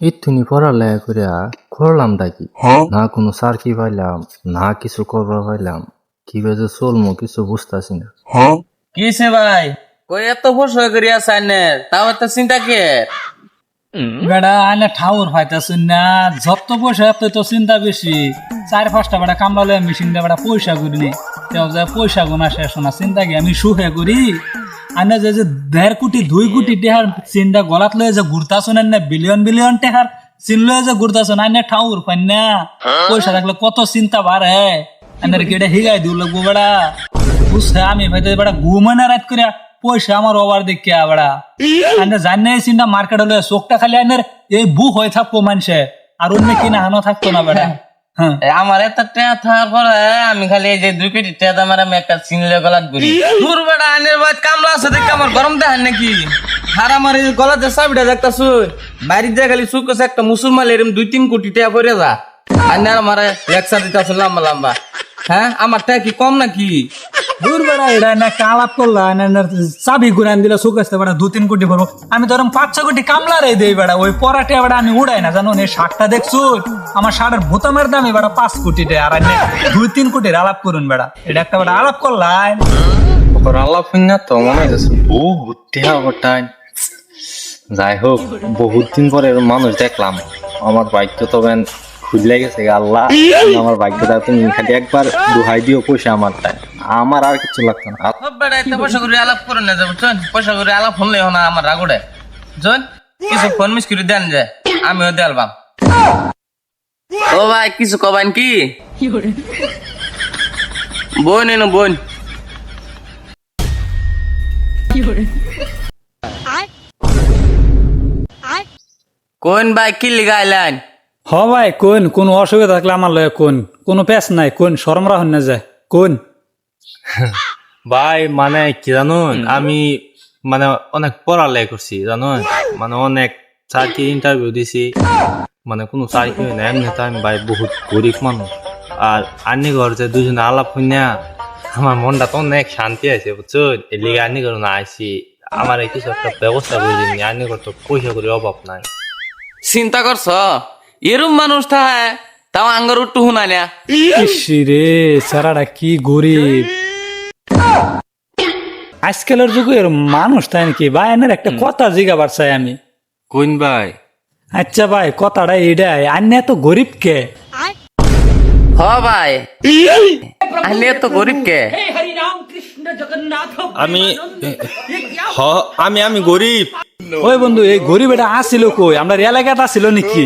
ইতুনি পড়ালেখা করিয়া করলাম ডাকি। না কোনো সার্কি পাইলাম না কিছু করবার পাইলাম কীভাবে চলমু কিছু বুঝতেছি না। কিসে ভাই? কই এত বসে করিয়া সাইনের তাও এত চিন্তা কে? বেড়া আইলে ঠাউর পাইতাছুন না যত পয়সা এত তো চিন্তা বেশি। চার পাঁচটা বেড়া কামড়ালে মেশিন দিয়ে বেড়া পয়সা করি নি। তেও যে পয়সা গোনা শেষ না চিন্তা কি আমি সুখে করি? আনে যে যে দেড় কোটি দুই কোটি টেহার চিন্তা গলাত লয়ে যে ঘুরতাছুন না বিলিয়ন বিলিয়ন টেহার চিন লয়ে যে ঘুরতাছুন আইনে ঠাউর পাই না। পয়সা থাকলে কত চিন্তা বাড়ে। আনের কেটে হিগাই দিউ লাগবো বেড়া। বুঝছে আমি ভাইতে বেড়া ঘুমানে রাত করিয়া পয়সা আমার ওভার দেখিয়া বেড়া। আনে জানে চিন্তা মার্কেট হলে চোখটা খালি আনের এই বু হয়ে থাকব মানুষে আর অন্য কিনা হানো থাকতো না বেড়া। আমার এত টেয়া থাকার পরে আমি খালি এই যে দুই পেটি টেয়া আমার আমি একটা চিনলে গলাত ঘুরি। দূর বেটা আনের বাদ কামলা আছে দেখ আমার গরম দেখান নাকি। আর আমার এই গলাতে চাবিটা দেখতাছ বাড়ির যায় খালি সুখ আছে একটা মুসলমান এরম দুই তিন কোটি টেয়া পরে যা। আর আমার একসাথে আছে লম্বা লম্বা। হ্যাঁ আমার টেয়া কি কম নাকি? দূর বেড়া এটা না একটা আলাপ করলা না চাবি ঘুরান দিলে সুখ আসতে বেড়া দু তিন কোটি করব আমি ধরুন পাঁচ ছ কোটি কামলা রে দেই বেড়া ওই পরাটে বেড়া আমি উড়াই না জানো এই শাকটা দেখছ? আমার শার্টের বোতামের দামে বেড়া পাঁচ কোটি টাকা আর দুই তিন কোটির আলাপ করুন বেড়া। এটা একটা বেড়া আলাপ করলাই। আল্লাহ না তো মনে হইতেছে। বহুত টেহা ওটাই যাই হোক বহুত দিন পরে মানুষ দেখলাম। আমার ভাগ্য তো বেন খুললে গেছে আল্লাহ। আমার ভাগ্যটা তুমি খালি একবার দুহাই দিও পয়সা আমার তাই। আমার আর কিছু লাগতো না। পয়সা করে আলাপ করে না যাব চল। পয়সা করে আলাপ হলে না আমার রাগুড়ে। চল কিছু ফোন মিস করে দেন যে আমিও দেলবাম ও ভাই কিছু কবান কি? বোন এনো বোন। কোন ভাই কি লিগাইলেন হ ভাই কোন? কোন অসুবিধা থাকলে আমার লয় কোন? কোনো পেস নাই কোন? শরম রাখুন না যায় কোন? ভাই মানে কি জানুন আমি মানে অনেক পড়ালেখা করছি জানুন মানে অনেক চাকরি ইন্টারভিউ দিছি মানে কোনো চাকরি হয় না এমনি তো আমি ভাই বহুত গরিব মানুষ আর আনি ঘর যে দুজনে আলাপ হইনা আমার মনটা তো অনেক শান্তি আছে বুঝছো এলিগে আনি ঘর না আইসি আমার এই কিছু একটা ব্যবস্থা করে দিন আনি ঘর তো পয়সা করে অভাব নাই চিন্তা করছ এরম মানুষ থাকে তাও আঙ্গর উঠু শুনা না। রে সারাটা কি গরিব। আজকালের যুগে এর মানুষ তাই নাকি? ভাই এনের একটা কথা জিগাবার চাই আমি। কোন ভাই? আচ্ছা ভাই কথাটা এটাই আন্য এত গরিব কে? হ ভাই। আলে তো গরিব কে? আমি হ আমি আমি গরিব। ওই বন্ধু এই গরিব এটা আসিল কই? আমরা এলাকাতে আসিল নাকি?